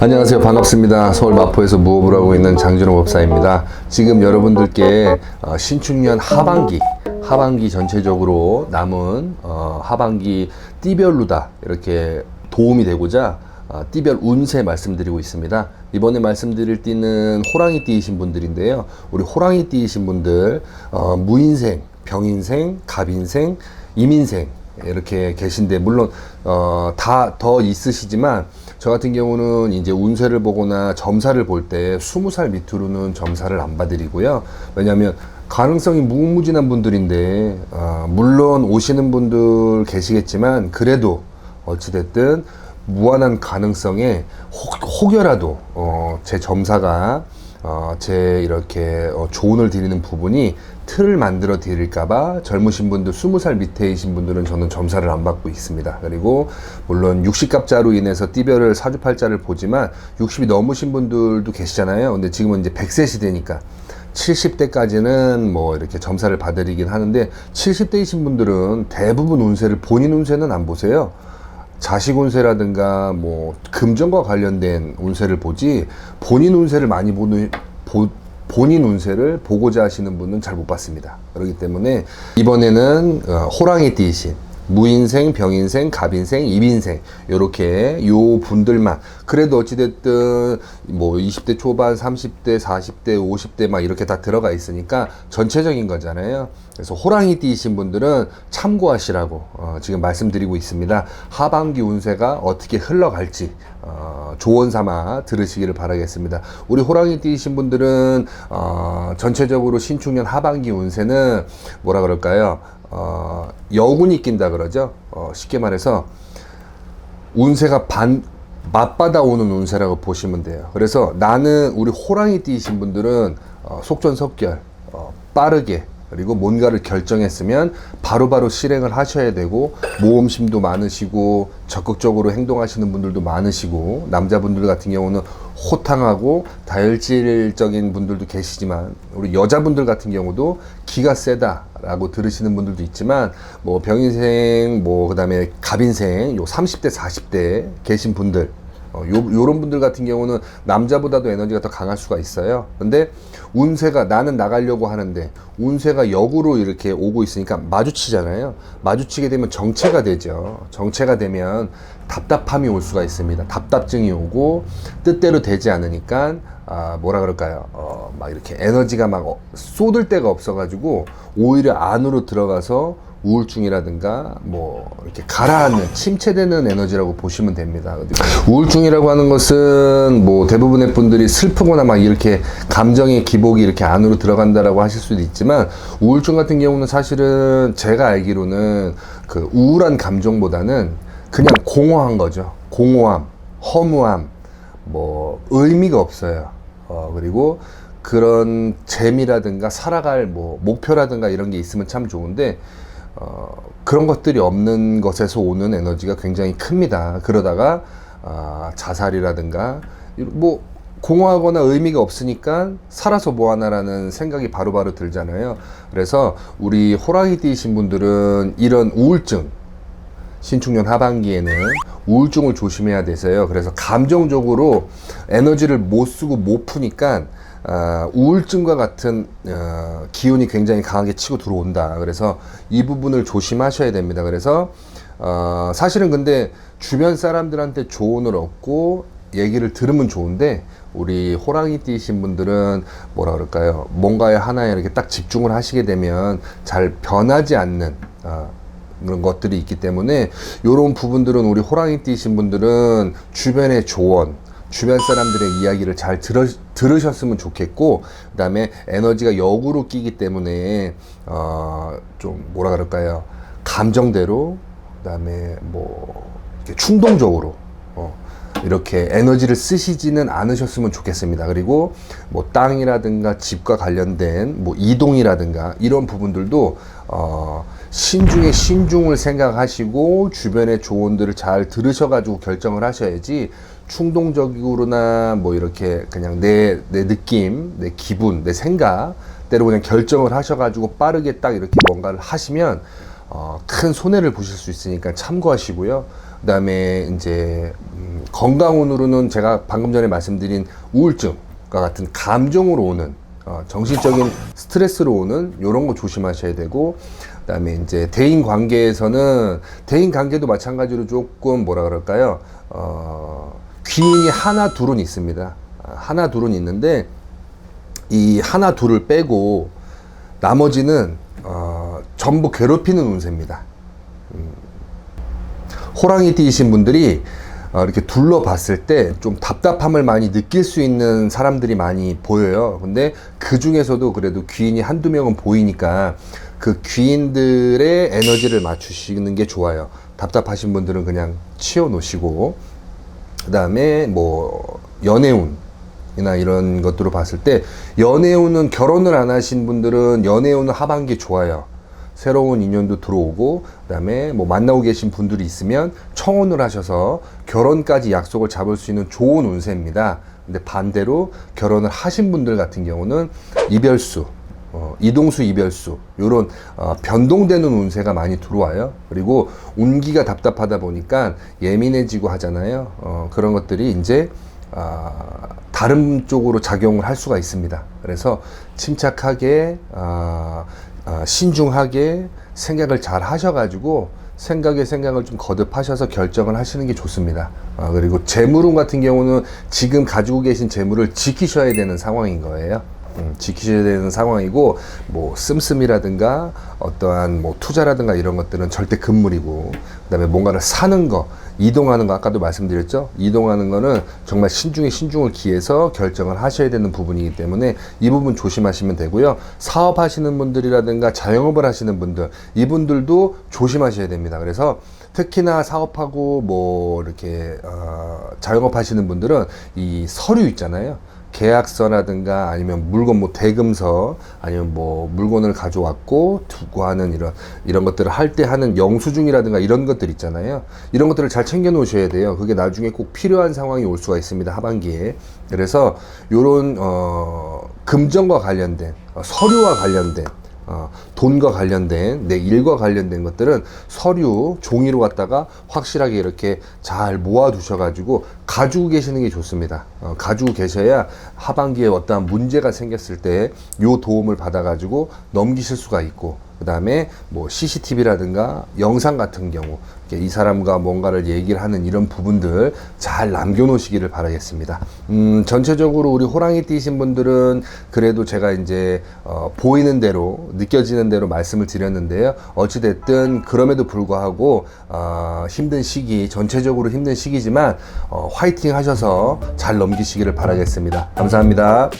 안녕하세요. 반갑습니다. 서울 마포에서 무업을 하고 있는 장준호 법사입니다. 지금 여러분들께 어, 신축년 하반기, 하반기 전체적으로 남은 어, 하반기 띠별로 다 이렇게 도움이 되고자 어, 띠별 운세 말씀드리고 있습니다. 이번에 말씀드릴 띠는 호랑이 띠이신 분들인데요. 우리 호랑이 띠이신 분들 어, 무인생, 병인생, 갑인생, 이민생 이렇게 계신데 물론 어, 다더 있으시지만 저 같은 경우는 이제 운세를 보거나 점사를 볼 때 20살 밑으로는 점사를 안 봐드리고요. 왜냐하면 가능성이 무궁무진한 분들인데 어, 물론 오시는 분들 계시겠지만 그래도 어찌됐든 무한한 가능성에 혹, 혹여라도 어, 제 점사가 어, 제 이렇게 어, 조언을 드리는 부분이 틀을 만들어 드릴까봐 젊으신 분들, 20살 밑에이신 분들은 저는 점사를 안 받고 있습니다. 그리고 물론 60갑자로 인해서 띠별을 사주팔자를 보지만 60이 넘으신 분들도 계시잖아요. 근데 지금은 이제 100세 시대니까 70대까지는 뭐 이렇게 점사를 받으리긴 하는데 70대이신 분들은 대부분 운세를 본인 운세는 안 보세요. 자식 운세라든가 뭐 금전과 관련된 운세를 보지 본인 운세를 많이 보는 보, 본인 운세를 보고자 하시는 분은 잘 못 봤습니다. 그렇기 때문에 이번에는 어, 호랑이 띠이신 무인생, 병인생, 갑인생, 이민생 요렇게 요 분들만 그래도 어찌됐든 뭐 20대 초반, 30대, 40대, 50대 막 이렇게 다 들어가 있으니까 전체적인 거잖아요. 그래서 호랑이 띠이신 분들은 참고하시라고 어, 지금 말씀드리고 있습니다. 하반기 운세가 어떻게 흘러갈지 어, 조언 삼아 들으시기를 바라겠습니다. 우리 호랑이 띠이신 분들은 어, 전체적으로 신축년 하반기 운세는 뭐라 그럴까요? 어, 여군이 낀다 그러죠. 어, 쉽게 말해서 운세가 반 맞받아 오는 운세라고 보시면 돼요. 그래서 나는 우리 호랑이 띠이신 분들은 어, 속전속결 어, 빠르게 그리고 뭔가를 결정했으면 바로바로 실행을 하셔야 되고 모험심도 많으시고 적극적으로 행동하시는 분들도 많으시고 남자분들 같은 경우는 호탕하고 다혈질적인 분들도 계시지만 우리 여자분들 같은 경우도 기가 세다라고 들으시는 분들도 있지만 뭐 병인생 뭐 그다음에 갑인생 요 30대 40대 계신 분들 어, 요, 요런 분들 같은 경우는 남자보다도 에너지가 더 강할 수가 있어요. 근데 운세가 나는 나가려고 하는데 운세가 역으로 이렇게 오고 있으니까 마주치잖아요. 마주치게 되면 정체가 되죠. 정체가 되면 답답함이 올 수가 있습니다. 답답증이 오고 뜻대로 되지 않으니까 아, 뭐라 그럴까요? 어, 막 이렇게 에너지가 막 어, 쏟을 데가 없어가지고 오히려 안으로 들어가서 우울증이라든가 뭐 이렇게 가라앉는 침체되는 에너지라고 보시면 됩니다. 우울증이라고 하는 것은 뭐 대부분의 분들이 슬프거나 막 이렇게 감정의 기복이 이렇게 안으로 들어간다라고 하실 수도 있지만 우울증 같은 경우는 사실은 제가 알기로는 그 우울한 감정보다는 그냥 공허한 거죠. 공허함, 허무함, 뭐 의미가 없어요. 어 그리고 그런 재미라든가 살아갈 뭐 목표라든가 이런 게 있으면 참 좋은데 어, 그런 것들이 없는 것에서 오는 에너지가 굉장히 큽니다. 그러다가 아, 자살이라든가 뭐 공허하거나 의미가 없으니까 살아서 뭐 하나라는 생각이 바로바로 들잖아요. 그래서 우리 호랑이 띠이신 분들은 이런 우울증 신축년 하반기에는 우울증을 조심해야 되세요. 그래서 감정적으로 에너지를 못 쓰고 못 푸니까 어, 우울증과 같은 어, 기운이 굉장히 강하게 치고 들어온다. 그래서 이 부분을 조심하셔야 됩니다. 그래서 어, 사실은 근데 주변 사람들한테 조언을 얻고 얘기를 들으면 좋은데 우리 호랑이 띠신 분들은 뭐라 그럴까요? 뭔가에 하나에 이렇게 딱 집중을 하시게 되면 잘 변하지 않는 어, 그런 것들이 있기 때문에 이런 부분들은 우리 호랑이 띠신 분들은 주변의 조언 주변 사람들의 이야기를 잘 들으, 들으셨으면 좋겠고 그다음에 에너지가 역으로 끼기 때문에 어, 좀 뭐라 그럴까요 감정대로 그다음에 뭐 충동적으로 어, 이렇게 에너지를 쓰시지는 않으셨으면 좋겠습니다. 그리고 뭐 땅이라든가 집과 관련된 뭐 이동이라든가 이런 부분들도 어, 신중에 신중을 생각하시고 주변의 조언들을 잘 들으셔가지고 결정을 하셔야지 충동적으로나 뭐 이렇게 그냥 내, 내 느낌, 내 기분, 내 생각 대로 그냥 결정을 하셔가지고 빠르게 딱 이렇게 뭔가를 하시면 어, 큰 손해를 보실 수 있으니까 참고하시고요. 그 다음에 이제 음, 건강운으로는 제가 방금 전에 말씀드린 우울증과 같은 감정으로 오는 어, 정신적인 스트레스로 오는 이런 거 조심하셔야 되고 그다음에 이제 대인 관계에서는 대인 관계도 마찬가지로 조금 뭐라 그럴까요? 어, 귀인이 하나 둘은 있습니다. 아, 하나 둘은 있는데 이 하나 둘을 빼고 나머지는 어, 전부 괴롭히는 운세입니다. 음, 호랑이 띠이신 분들이 어, 이렇게 둘러봤을 때 좀 답답함을 많이 느낄 수 있는 사람들이 많이 보여요. 근데 그 중에서도 그래도 귀인이 한두 명은 보이니까 그 귀인들의 에너지를 맞추시는 게 좋아요. 답답하신 분들은 그냥 치워 놓으시고, 그 다음에 뭐, 연애운. 이나 이런 것들로 봤을 때 연애운은 결혼을 안 하신 분들은 연애운은 하반기 좋아요. 새로운 인연도 들어오고 그다음에 뭐 만나고 계신 분들이 있으면 청혼을 하셔서 결혼까지 약속을 잡을 수 있는 좋은 운세입니다. 근데 반대로 결혼을 하신 분들 같은 경우는 이별수 어, 이동수 이별수 요런 어, 변동되는 운세가 많이 들어와요. 그리고 운기가 답답하다 보니까 예민해지고 하잖아요. 어, 그런 것들이 이제 아, 다른 쪽으로 작용을 할 수가 있습니다. 그래서 침착하게 아, 아, 신중하게 생각을 잘 하셔가지고 생각에 생각을 좀 거듭하셔서 결정을 하시는 게 좋습니다. 아, 그리고 재물운 같은 경우는 지금 가지고 계신 재물을 지키셔야 되는 상황인 거예요. 음, 지키셔야 되는 상황이고 뭐 씀씀이라든가 어떠한 뭐 투자라든가 이런 것들은 절대 금물이고 그다음에 뭔가를 사는 거 이동하는 거 아까도 말씀드렸죠? 이동하는 거는 정말 신중에 신중을 기해서 결정을 하셔야 되는 부분이기 때문에 이 부분 조심하시면 되고요. 사업하시는 분들이라든가 자영업을 하시는 분들 이분들도 조심하셔야 됩니다. 그래서 특히나 사업하고 뭐 이렇게 어, 자영업 하시는 분들은 이 서류 있잖아요 계약서라든가 아니면 물건 뭐 대금서 아니면 뭐 물건을 가져왔고 두고 하는 이런 이런 것들을 할 때 하는 영수증이라든가 이런 것들 있잖아요. 이런 것들을 잘 챙겨 놓으셔야 돼요. 그게 나중에 꼭 필요한 상황이 올 수가 있습니다. 하반기에. 그래서 요런 어 금전과 관련된 어, 서류와 관련된 어, 돈과 관련된 내 일과 관련된 것들은 서류 종이로 갖다가 확실하게 이렇게 잘 모아 두셔 가지고 가지고 계시는 게 좋습니다. 어, 가지고 계셔야 하반기에 어떠한 문제가 생겼을 때 요 도움을 받아 가지고 넘기실 수가 있고 그 다음에 뭐 CCTV라든가 영상 같은 경우 이 사람과 뭔가를 얘기를 하는 이런 부분들 잘 남겨놓으시기를 바라겠습니다. 음, 전체적으로 우리 호랑이 띠신 분들은 그래도 제가 이제 어, 보이는 대로 느껴지는 대로 말씀을 드렸는데요. 어찌됐든 그럼에도 불구하고 어, 힘든 시기 전체적으로 힘든 시기지만 어, 화이팅 하셔서 잘 넘기시기를 바라겠습니다. 감사합니다.